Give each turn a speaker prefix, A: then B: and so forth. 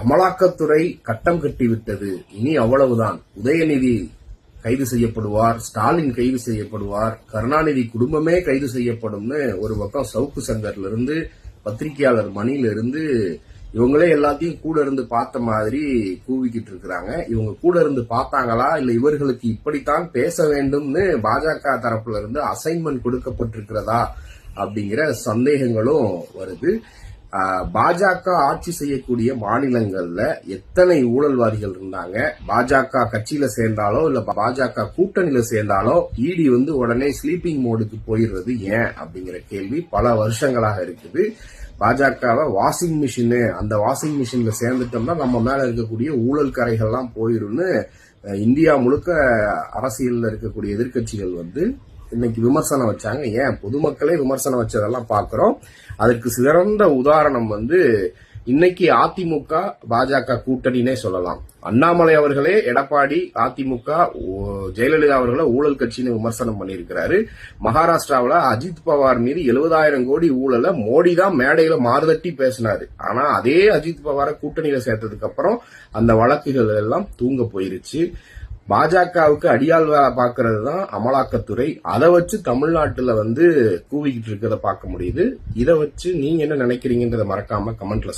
A: அமலாக்கத்துறை கட்டம் கட்டிவிட்டது. இனி அவ்வளவுதான். உதயநிதி கைது செய்யப்படுவார் ஸ்டாலின் கைது செய்யப்படுவார் கருணாநிதி குடும்பமே கைது செய்யப்படும்னு ஒரு பக்கம் சவுக்கு சங்கர்ல இருந்து பத்திரிகையாளர் மணியில இருந்து இவங்களே எல்லாத்தையும் கூட இருந்து பார்த்த மாதிரி கூவிக்கிட்டு இருக்கிறாங்க. இவங்க கூட இருந்து பார்த்தாங்களா? இல்ல இவர்களுக்கு இப்படித்தான் பேச வேண்டும்னு பாஜக தரப்புல இருந்து அசைன்மெண்ட் கொடுக்கப்பட்டிருக்கிறதா? அப்படிங்கிற சந்தேகங்களும் வருது. பாஜக ஆட்சி செய்யக்கூடிய மாநிலங்கள்ல எத்தனை ஊழல்வாதிகள் இருந்தாங்க? பாஜக கட்சியில சேர்ந்தாலோ இல்ல பாஜக கூட்டணியில சேர்ந்தாலோ இடி வந்து உடனே ஸ்லீப்பிங் மோடுக்கு போயிடுறது ஏன் அப்படிங்கிற கேள்வி பல வருஷங்களாக இருக்குது. பாஜகவை வாஷிங் மிஷினு அந்த வாஷிங் மிஷின்ல சேர்ந்துட்டோம்னா நம்ம மேல இருக்கக்கூடிய ஊழல் கரைகள்லாம் போயிரும்னு இந்தியா முழுக்க அரசியல்ல இருக்கக்கூடிய எதிர்க்கட்சிகள் வந்து இன்னைக்கு விமர்சனம் வச்சாங்க. ஏன்? பொதுமக்களே விமர்சனம் வச்சதெல்லாம் பார்க்குறோம். அதற்கு சிறந்த உதாரணம் வந்து இன்னைக்கு அதிமுக பாஜக கூட்டணினே சொல்லலாம். அண்ணாமலை அவர்களே எடப்பாடி அதிமுக ஓ- ஜெயலலிதா அவர்களை ஊழல் கட்சின்னு விமர்சனம் பண்ணியிருக்கிறாரு. மகாராஷ்டிராவில் அஜித் பவார் மீது எழுபதாயிரம் கோடி ஊழலை மோடி தான் மேடையில மாறுதட்டி பேசினாரு. ஆனா அதே அஜித் பவாரை கூட்டணியில சேர்த்ததுக்கு அப்புறம் அந்த வழக்குகள் எல்லாம் தூங்க போயிருச்சு. பாஜகவுக்கு அடியாள் வேலை பார்க்கறது தான் அமலாக்கத்துறை. அதை வச்சு தமிழ்நாட்டுல வந்து கூவிக்கிட்டு இருக்கிறத பார்க்க முடியுது. இதை வச்சு நீங்க என்ன நினைக்கிறீங்கன்றத மறக்காம கமெண்ட்ல